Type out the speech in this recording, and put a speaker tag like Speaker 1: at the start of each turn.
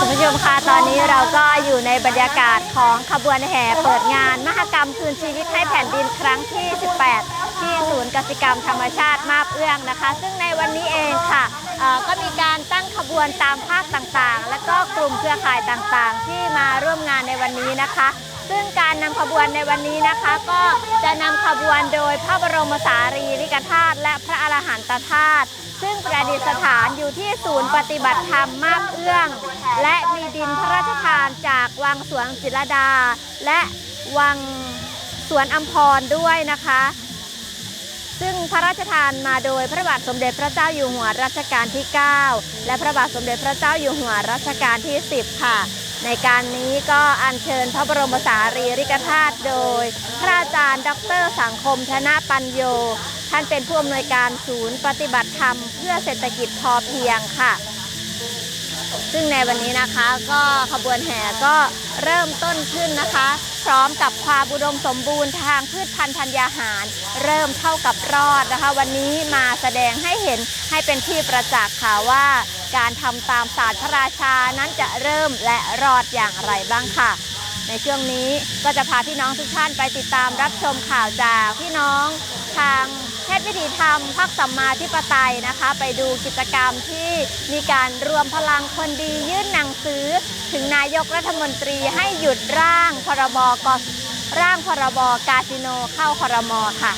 Speaker 1: คุณผู้ชมคะตอนนี้เราก็อยู่ในบรรยากาศของขบวนแห่เปิดงาน มหกรรมคืนชีวิตให้แผ่นดินครั้งที่ 18 ที่ศูนย์กสิกรรมธรรมชาติมาบเอื้องนะคะ ซึ่งในวันนี้เองค่ะก็มีการตั้งขบวนตามภาคต่างๆ และก็กลุ่มเครือข่ายต่างๆ ที่มาร่วมงานในวันนี้นะคะ ซึ่งการนำขบวนในวันนี้นะคะ ก็จะนำขบวนโดยพระบรมสารีริกธาตุและพระอรหันตธาตุ ซึ่งประดิษฐานอยู่ที่ศูนย์ปฏิบัติธรรมมาบเอื้อง และมีดินพระราชทานจากวังสวนจิรดา และวังสวนอัมพรด้วยนะคะ ซึ่งพระราชทานมาโดยพระบาทสมเด็จพระเจ้าอยู่หัวรัชกาลที่ 9 และพระบาทสมเด็จพระเจ้าอยู่หัวรัชกาลที่ 10 ค่ะ ในการนี้ก็อัญเชิญพระบรมสารีริกธาตุโดย พระอาจารย์ ดร สังคมธนาปัญโย ท่านเป็นผู้อำนวยการศูนย์ปฏิบัติธรรมเพื่อเศรษฐกิจพอเพียงค่ะ ซึ่งในวันนี้นะคะก็ขบวนแห่ก็เริ่มต้นขึ้นนะคะ พร้อมกับความอุดมสมบูรณ์ทางพืชพันธุ์ธัญญาหาร เริ่มเท่ากับรอดนะคะ วันนี้มาแสดงให้เห็นให้เป็นที่ประจักษ์ค่ะว่า การทำตามศาสตร์พระราชานั้นจะเริ่มและรอดอย่างไรบ้างค่ะ ในช่วงนี้ก็จะพาพี่น้องทุกท่านไปติดตามรับชมข่าวจากพี่น้องทางเพศวิถีธรรมพักสัมมาธิปไตยนะคะ ไปดูกิจกรรมที่มีการรวมพลังคนดียื่นหนังสือ ถึงนายกรัฐมนตรีให้หยุดร่างพรบกร่างพรบกาสิโนเข้าครมค่ะ